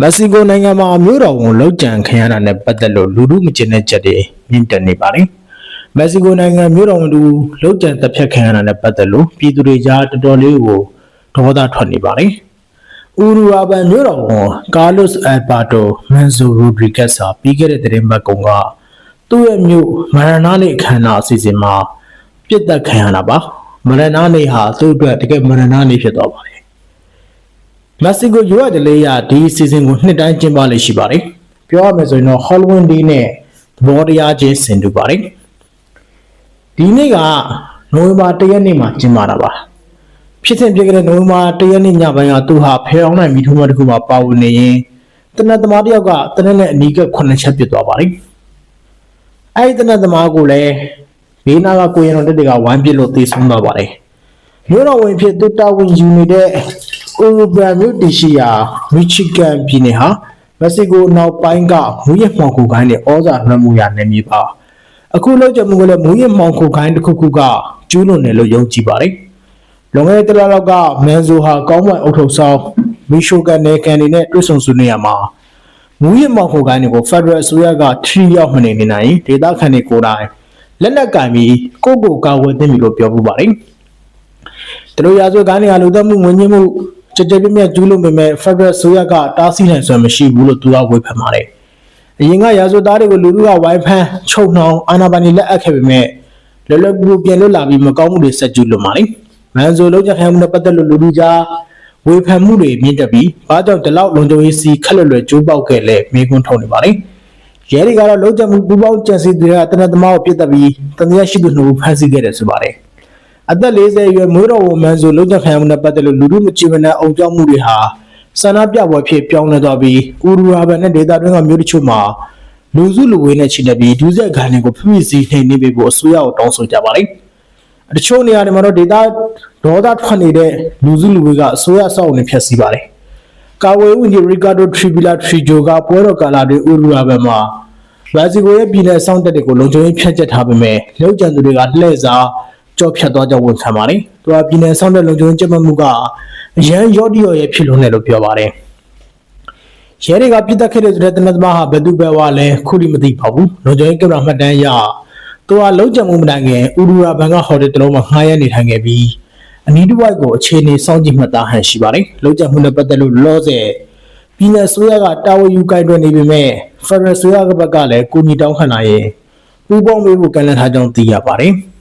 မက္ဆီကိုနိုင်ငံမှာမြို့တော်ဝန်လောက်ကျန်ခံရတာနဲ့ပတ်သက်လို့လူမှုမကျင်တဲ့ချက်တွေမြင့်တက်နေပါတယ်။မက္ဆီကိုနိုင်ငံမြို့တော်ဝန်တူလောက်ကျန်တပ်ဖြတ်ခံရတာနဲ့ပတ်သက်လို့ပြည်သူတွေကြားတော်တော်လေးကိုဒေါသထွက်နေပါတယ်။ဥရူအာဘန်မြို့တော်ဝန်ကာလုစ်အယ်ဘာတိုမန်ဇိုရိုဒရီဂက်စ်ဟာပြီးခဲ့တဲ့သတင်းပတ်ကုံကသူ့ရဲ့မြို့မရနာနေ့အခမ်းအနားအစီအစဉ်မှာပြစ်တက်ခံရတာပါ။မရနာနေ့ဟာသူ့အတွက်တကယ်မရနာနေ့ဖြစ်သွားပါတယ်။ မက္ဆီကိုရွာတလေးရဒီစီဇန်ကိုနှစ်တိုင်းကျင်းပလေ့ရှိပါတယ်။ပြောရမယ်ဆိုရင်တော့ Halloween Day နဲ့သဘောတရားချင်းဆင်တူပါတယ်။ဒီနေ့ကနိုဝင်ဘာ၁ရက်နေ့မှာကျင်းပတာပါ။ဖြစ်စဉ်ဖြစ်ခဲ့တဲ့နိုဝင်ဘာ၁ရက်နေ့ညပိုင်းကသူဟာဖဲအောင်နိုင်မိထုံးမတစ်ခုမှာပါဝင်နေရင်တနတ်သမားတစ်ယောက်ကတနတ်နဲ့အနီးက9ချက်ပစ်သွားပါတယ်။အဲဒီတနတ်သမားကိုလည်းဘေးနာကကိုရံတော်တက်တွေကဝိုင်းပစ်လို့သေဆုံးသွားပါတယ်။မြို့တော်ဝင်ဖြစ်သူတာဝန်ယူနေတဲ့ ဥရဘန်မြို့တရှိယာမီချီဂန်ပြည်နယ်ဟာမက္ဆီကိုနောက်ပိုင်းကမူရမှောင်ခိုကိုင်းနဲ့ဩဇာလွှမ်းမိုးရနေမည်ပါအခုလောက်ကျမှုကလည်းမူရမှောင်ခိုကိုင်းတစ်ခုခုကကျူးလွန်တယ်လို့ယုံကြည်ပါတယ်လွန်ခဲ့တဲ့တစ်လလောက်ကမန်ဇိုဟာကောင်းမွန်အုပ်ထုပ်ဆောင်မီရှိုကန်နယ်ကန်တွေနဲ့တွေ့ဆုံဆွေးနွေးရမှာမူရမှောင်ခိုကိုင်းတွေကိုဖက်ဒရယ်အစိုးရကထီရောက်မနေနေနိုင်ဒေသခံတွေကိုယ်တိုင်လက်နက်ကင်ပြီးကိုယ့်ကိုယ်ကာဝယ်သိပြီလို့ပြောပူပါတယ်သူတို့ရာဇဝတ်ကိုင်းတွေကလူသက်မှုငွေညှင်းမှု ကြကြပြည့်ပြည့်ကျူးလွန်ပေမဲ့ Federal ဆိုရကတားဆီးနိုင်စွမ်းမရှိဘူးလို့သူကဝေဖန်ပါတယ်။အရင်ကရာဇဝတ်သားတွေကိုလူလူကဝိုင်းဖမ်းချုပ်နှောင်အာဏာပိုင်တွေလက်အပ်ခဲ့ပေမဲ့လောလောကူပြန်လွတ်လာပြီးမကောင်းမှုတွေဆက်ကျူးလွန်ပါတယ်။မန်ဆိုလုံးချခံမှုနဲ့ပတ်သက်လို့လူလူကြားဝေဖန်မှုတွေမြင့်တက်ပြီးဘာကြောင့်ဒီလောက်လုံခြုံရေးစီခက်လွယ်လွယ်ကျိုးပေါက်ခဲ့လဲမေးခွန်းထုတ်နေပါတယ်။ရဲတွေကတော့လုံးချမှုပူပေါင်းကြံစီတွေကတနက်သမားကိုပြစ်တက်ပြီးတန်တရားရှိသူနှုတ်ဖမ်းဆီးခဲ့တယ်ဆိုပါတယ်။ အသက်40အရွယ်မိုးတော်ဝန်မန်ဆိုလုံးချခံရမှုနဲ့ပတ်သက်လို့လူမှုမချေမနှံ့အောင်ကြောက်မှုတွေဟာဆန္ဒပြပွဲဖြစ်ပြောင်းလဲသွားပြီးဥရူရာဘန်နဲ့ဒေတာတွင်းကမြို့တချို့မှာလူစုလူဝေးနဲ့ချီတက်ပြီးဒုစရိုက်ခံတွေကိုဖိဖိစီးနှိမ်နေပေးဖို့အစိုးရကိုတောင်းဆိုကြပါတယ်။တချို့နေရာတွေမှာတော့ဒေတာဒေါသထွက်နေတဲ့လူစုလူဝေးကအစိုးရစောင့်နေဖျက်ဆီးပါတယ်။ကာဝေးဝန်ကြီးရီကာဒိုထရီဘီလာထရီဂျိုကပွဲတော်ကာလာတွင်ဥရူရာဘန်မှာဘရာဇီကိုရဲ့ပြည်내စောင့်တက်တွေကိုလုံခြုံရေးဖြတ်ချက်ထားပေမဲ့လောက်ကျန်သူတွေကလှည့်စား ကြော့ဖြတ်သွားကြဝန်ခံပါတယ်။သူကပြည်내စောင့်တက်လုံခြုံရေးကျမမှုကအရန်ရော့ဒီရော့ရဲ့ဖြစ်လို့နေလို့ပြောပါတယ်။ရဲတွေကပြစ်တက်ခဲ့တဲ့ဆိုတဲ့တနက်သမားဟာဘယ်သူပဲဝါလဲခုထိမသိပါဘူး။လုံခြုံရေးကင်မရာမှတ်တမ်းအရသူကလုံခြုံမှုမတိုင်ခင်ဥရူရာဘန်ကဟိုတယ်တစ်လုံးမှာငှားရမ်းနေထိုင်ခဲ့ပြီးအနီးတစ်ဝိုက်ကိုအခြေအနေစောင့်ကြည့်မှတ်သားဟန်ရှိပါတယ်။လုံခြုံမှုနဲ့ပတ်သက်လို့လောဆယ်ပြည်내ဆိုရကတာဝန်ယူကိုင်တွယ်နေပေမဲ့ဖက်ဒရယ်ဆိုရကဘက်ကလည်းကိုညီတောင်းခံလာရင်ပူးပေါင်းပေးဖို့ကန့်လန့်ထားကြောင်းသိရပါတယ်။